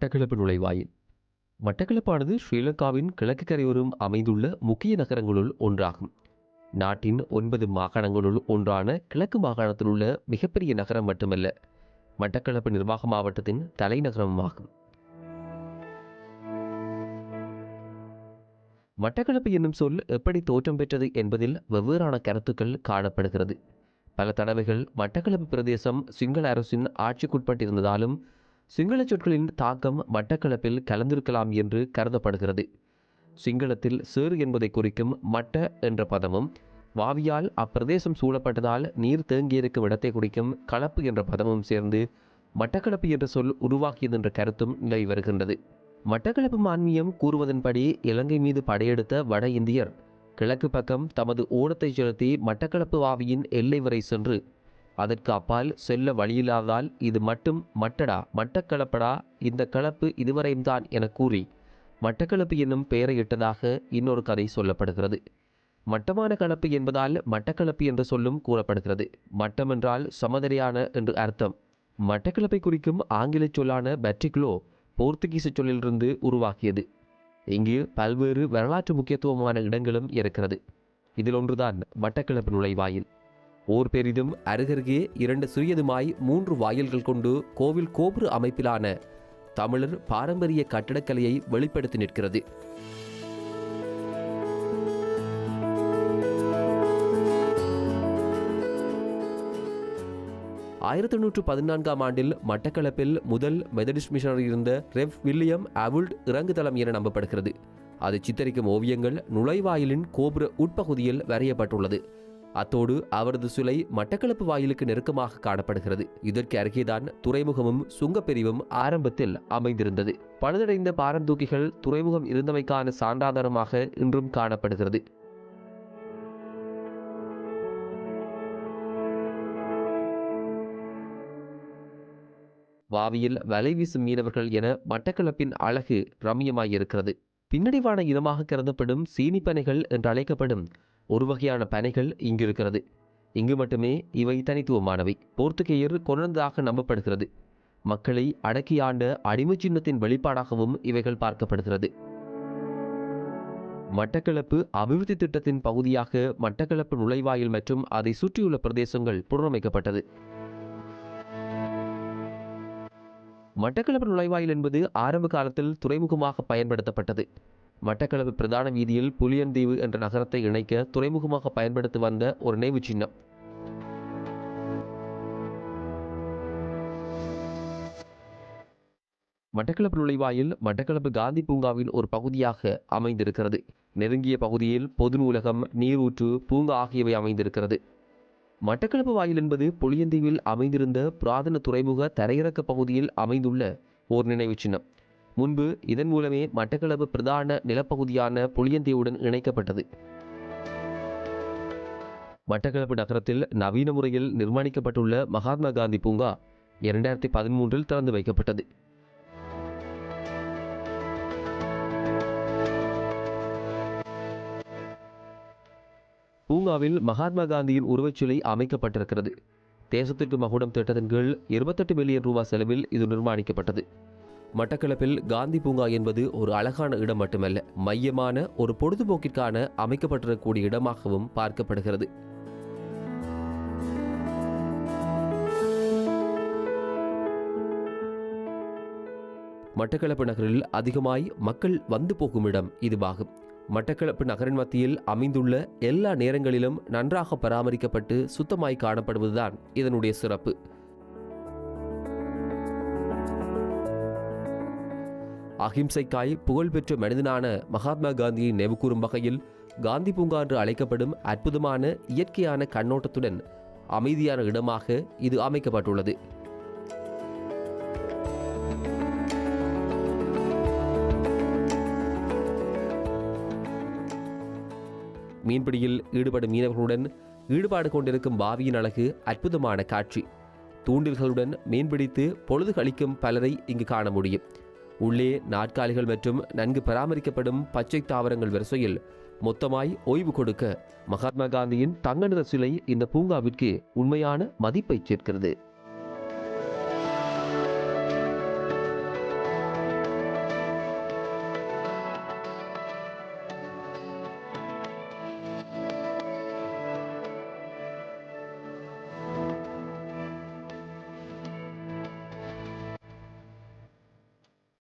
மட்டக்களப்பு நுழைவாயில். மட்டக்களப்பானது ஸ்ரீலங்காவின் கிழக்கு கரையோரம் அமைந்துள்ள முக்கிய நகரங்களுள் ஒன்றாகும். நாட்டின் ஒன்பது மாகாணங்களுள் ஒன்றான கிழக்கு மாகாணத்தில் உள்ள மிகப்பெரிய நகரம் மட்டுமல்ல மட்டக்களப்பு நிர்வாக மாவட்டத்தின் தலைநகரமாகும். மட்டக்களப்பு என்னும் சொல் எப்படி தோற்றம் பெற்றது என்பதில் வெவ்வேறான கருத்துக்கள் காணப்படுகிறது. பல தடவைகள் மட்டக்களப்பு பிரதேசம் சிங்கள அரசின் ஆட்சிக்குட்பட்டிருந்ததாலும் சிங்கள சொற்களின் தாக்கம் மட்டக்களப்பில் கலந்திருக்கலாம் என்று கருதப்படுகிறது. சிங்களத்தில் சேறு என்பதை குறிக்கும் மட்ட என்ற பதமும் வாவியால் அப்பிரதேசம் சூழப்பட்டதால் நீர் தேங்கியிருக்கும் இடத்தை குறிக்கும் கலப்பு என்ற பதமும் சேர்ந்து மட்டக்களப்பு என்ற சொல் உருவாக்கியது என்ற கருத்தும் நிலவி வருகின்றது. மட்டக்களப்பு மான்மியம் கூறுவதன்படி இலங்கை மீது படையெடுத்த வட இந்தியர் கிழக்கு பக்கம் தமது ஓடத்தை செலுத்தி மட்டக்களப்பு வாவியின் எல்லை வரை சென்று அதற்கு அப்பால் செல்ல வழியில்லாதால் இது மட்டும் மட்டடா மட்டக்களப்படா இந்த கலப்பு இதுவரையும் தான் என கூறி மட்டக்களப்பு என்னும் பெயரை இட்டதாக இன்னொரு கதை சொல்லப்படுகிறது. மட்டமான கலப்பு என்பதால் மட்டக்களப்பு என்ற சொல்லும் கூறப்படுகிறது. மட்டம் என்றால் சமதரையான என்று அர்த்தம். மட்டக்களப்பை குறிக்கும் ஆங்கில சொல்லான பேட்ரிக்லோ போர்த்துகீச சொல்லிலிருந்து உருவாக்கியது. இங்கு பல்வேறு வரலாற்று முக்கியத்துவமான இடங்களும் இருக்கிறது. இதில் ஒன்றுதான் மட்டக்களப்பு நுழைவாயில் ஓர் பெரிதும் அருகருகே இரண்டு சிறியதுமாய் மூன்று வாயில்கள் கொண்டு கோவில் கோபுர அமைப்பிலான தமிழர் பாரம்பரிய கட்டடக்கலையை வெளிப்படுத்தி நிற்கிறது. ஆயிரத்தி எண்ணூற்று பதினான்காம் ஆண்டில் மட்டக்களப்பில் முதல் மெதடிஸ்ட் மிஷனர் இருந்த ரெவ் வில்லியம் அவுல்ட் இறங்குதளம் என நம்பப்படுகிறது. அது சித்தரிக்கும் ஓவியங்கள் நுழைவாயிலின் கோபுர உட்பகுதியில் வரையப்பட்டுள்ளது. அத்தோடு அவரது சிலை மட்டக்களப்பு வாயிலுக்கு நெருக்கமாக காணப்படுகிறது. இதற்கு அருகேதான் துறைமுகமும் சுங்கப்பிரிவும் ஆரம்பத்தில் அமைந்திருந்தது. பழுதடைந்த பாரந்தூக்கிகள் துறைமுகம் இருந்தமைக்கான சான்றாதாரமாக இன்றும் காணப்படுகிறது. வாவியில் வலை வீசும் மீனவர்கள் என மட்டக்களப்பின் அழகு ரம்யமாயிருக்கிறது பின்னடைவான இனமாக கருதப்படும் சீனிப்பனைகள் என்று அழைக்கப்படும் ஒரு வகையான பனைகள் இங்கு இருக்கிறது இங்கு மட்டுமே இவை தனித்துவமானவை. போர்த்துகேயர் கொண்டதாக நம்பப்படுகிறது. மக்களை அடக்கி ஆண்ட அடிமை சின்னத்தின் வெளிப்பாடாகவும் இவைகள் பார்க்கப்படுகிறது. மட்டக்களப்பு அபிவிருத்தி திட்டத்தின் பகுதியாக மட்டக்களப்பு நுழைவாயில் மற்றும் அதை சுற்றியுள்ள பிரதேசங்கள் புனரமைக்கப்பட்டது. மட்டக்களப்பு நுழைவாயில் என்பது ஆரம்ப காலத்தில் துறைமுகமாக பயன்படுத்தப்பட்டது. மட்டக்களப்பு பிரதான வீதியில் புலியந்தீவு என்ற நகரத்தை இணைக்க துறைமுகமாக பயன்படுத்தி வந்த ஒரு நினைவு சின்னம். மட்டக்களப்பு நுழைவாயில் மட்டக்களப்பு காந்தி பூங்காவின் ஒரு பகுதியாக அமைந்திருக்கிறது. நெருங்கிய பகுதியில் பொது நூலகம் நீரூற்று பூங்கா ஆகியவை அமைந்திருக்கிறது. மட்டக்களப்பு வாயில் என்பது புளியந்தீவில் அமைந்திருந்த புராதன துறைமுக தரையிறக்க பகுதியில் அமைந்துள்ள ஓர் நினைவு சின்னம். முன்பு இதன் மூலமே மட்டக்களப்பு பிரதான நிலப்பகுதியான புளியந்தீவுடன் இணைக்கப்பட்டது. மட்டக்களப்பு நகரத்தில் நவீன முறையில் நிர்மாணிக்கப்பட்டுள்ள மகாத்மா காந்தி பூங்கா இரண்டாயிரத்தி பதிமூன்றில் திறந்து வைக்கப்பட்டது. பூங்காவில் மகாத்மா காந்தியின் உருவச்சிலை அமைக்கப்பட்டிருக்கிறது. தேசத்திற்கு மகுடம் திட்டத்தின் கீழ் இருபத்தெட்டு மில்லியன் ரூபாய் செலவில் இது நிர்மாணிக்கப்பட்டது. மட்டக்களப்பில் காந்தி பூங்கா என்பது ஒரு அழகான இடம் மட்டுமல்ல மையமான ஒரு பொழுதுபோக்கிற்கான அமைக்கப்பட்டிருக்கக்கூடிய இடமாகவும் பார்க்கப்படுகிறது. மட்டக்களப்பு நகரில் அதிகமாய் மக்கள் வந்து போகும் இடம் இதுவாகும். மட்டக்களப்பு நகரின் மத்தியில் அமைந்துள்ள எல்லா நேரங்களிலும் நன்றாக பராமரிக்கப்பட்டு சுத்தமாய் காணப்படுவதுதான் இதனுடைய சிறப்பு. அகிம்சைக்காய் புகழ்பெற்ற மனிதனான மகாத்மா காந்தியை நினைவுகூறும் வகையில் காந்தி பூங்கா என்று அழைக்கப்படும் அற்புதமான இயற்கையான கண்ணோட்டத்துடன் அமைதியான இடமாக இது அமைக்கப்பட்டுள்ளது. மீன்பிடியில் ஈடுபடும் மீனவர்களுடன் ஈடுபாடு கொண்டிருக்கும் பாவியின் அழகு அற்புதமான காட்சி. தூண்டில்களுடன் மீன்பிடித்து பொழுது கழிக்கும் பலரை இங்கு காண முடியும். உள்ளே நாற்காலிகள் மற்றும் நன்கு பராமரிக்கப்படும் பச்சை தாவரங்கள் வரிசையில் மொத்தமாய் ஓய்வு கொடுக்க மகாத்மா காந்தியின் தங்க நிற சிலை இந்த பூங்காவிற்கு உண்மையான மதிப்பை சேர்க்கிறது.